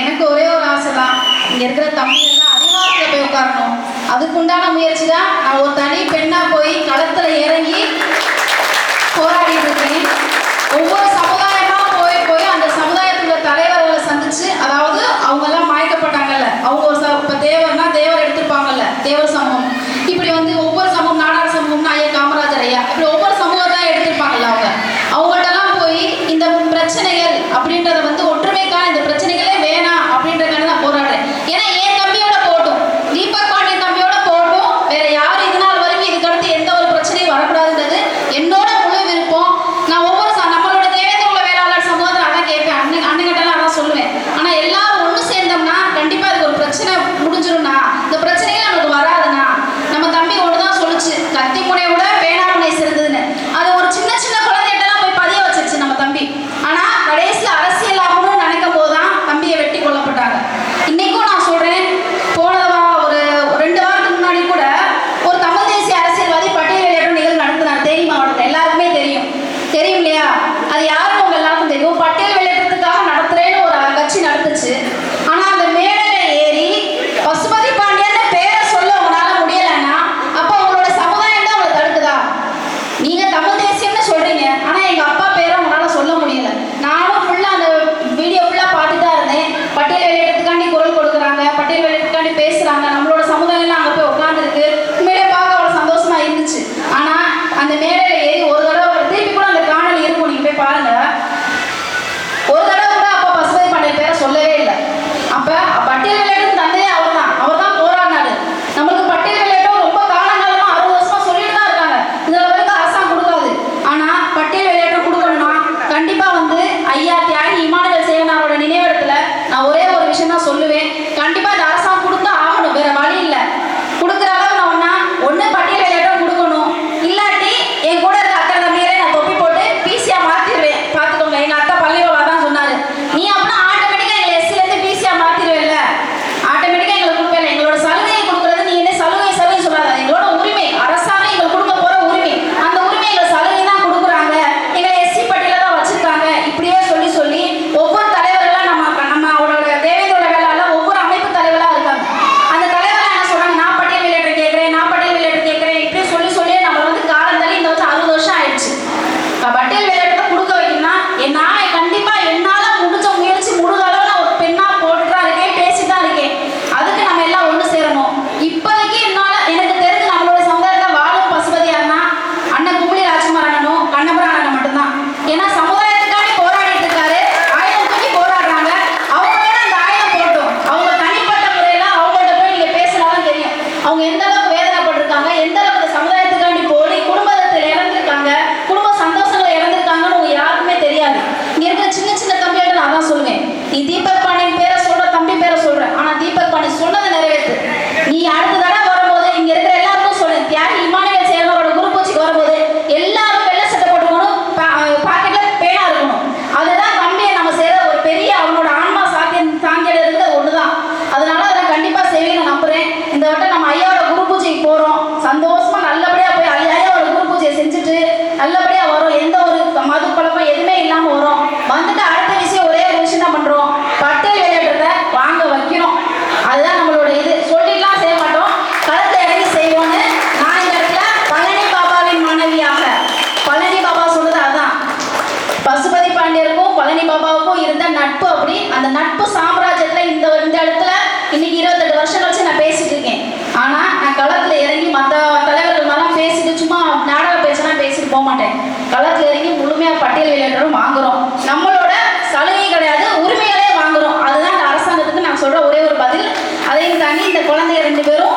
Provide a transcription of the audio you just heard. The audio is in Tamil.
எனக்கு ஒரே ஒரு ஆசைதான். இங்க இருக்கிற தம்பி எல்லாம் அதிகாரத்துல போய் உட்காரணும். அதுக்குண்டான முயற்சி தான் நான் ஒரு தனி பெண்ணா போய் களத்துல இறங்கி போராடிட்டு இருக்கேன். ஒவ்வொரு அப்படின்றத களத்தில் இறங்கி முழுமையாக பட்டியல் இளைஞரும் வாங்குறோம். நம்மளோட சலுகை கிடையாது உரிமைகளே வாங்குகிறோம் அதுதான் அரசாங்கத்துக்கு நான் சொல்கிற ஒரே ஒரு பதில். அதையும் தாண்டி இந்த குழந்தைய ரெண்டு பேரும்